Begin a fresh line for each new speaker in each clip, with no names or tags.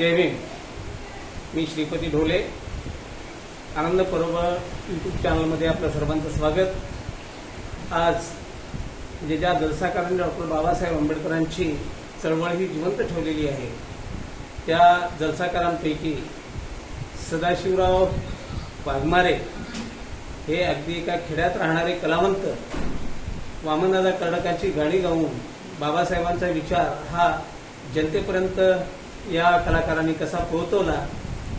जय भीम. मी श्रीपती ढोले. आनंद पर्व यूट्यूब चॅनलमध्ये आपलं सर्वांचं स्वागत. आज म्हणजे ज्या जलसाकारांनी डॉक्टर बाबासाहेब आंबेडकरांची चळवळ ही जिवंत ठेवलेली आहे त्या जलसाकारांपैकी सदाशिवराव वाघमारे हे अगदी एका खेड्यात राहणारे कलावंत वामनदादा कर्डकाची गाणी गाऊन बाबासाहेबांचा विचार हा जनतेपर्यंत या कलाकारांनी कसा पोहोचवला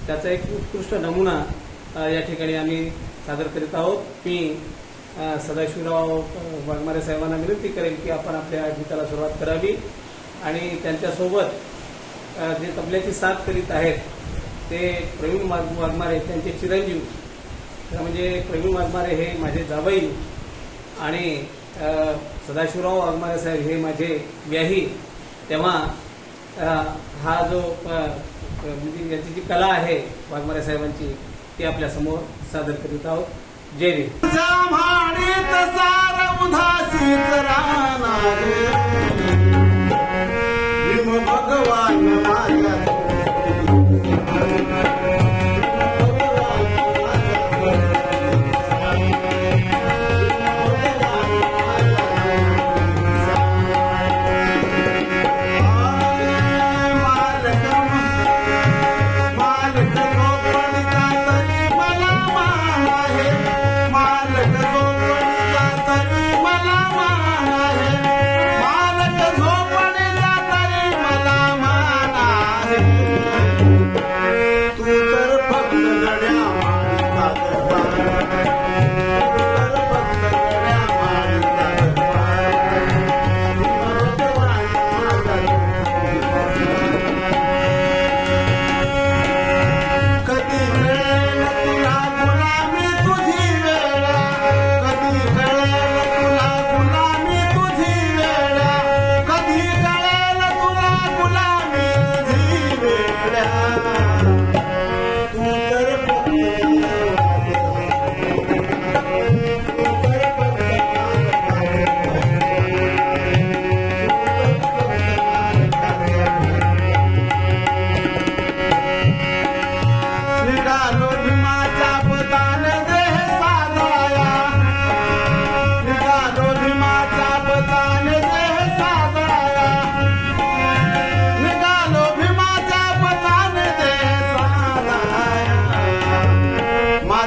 त्याचा एक उत्कृष्ट नमुना या ठिकाणी आम्ही सादर करीत आहोत. मी सदाशिवराव वाघमारे साहेबांना विनंती करेन की आपण आपल्या गीताला सुरुवात करावी आणि त्यांच्यासोबत जे तबल्याची साथ करीत आहेत ते प्रवीण वाघमारे त्यांचे चिरंजीव तर म्हणजे प्रवीण वाघमारे हे माझे जावई आणि सदाशिवराव वाघमारे साहेब हे माझे व्याही. तेव्हा हा जो म्हणजे याची जी कला आहे वाघमारे साहेबांची ती आपल्यासमोर सादर करीत आहोत. जय भीम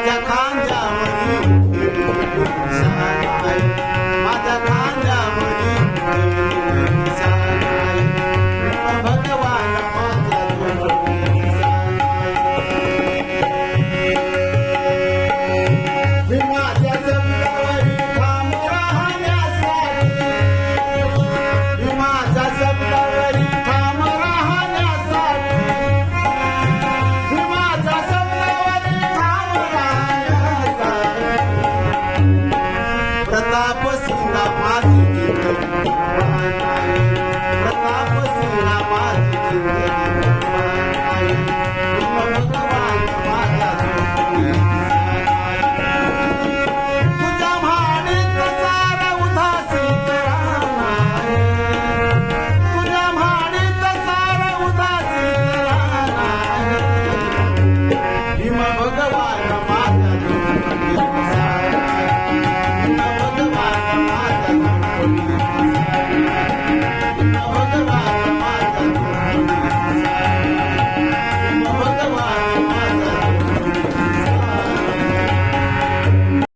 দেখা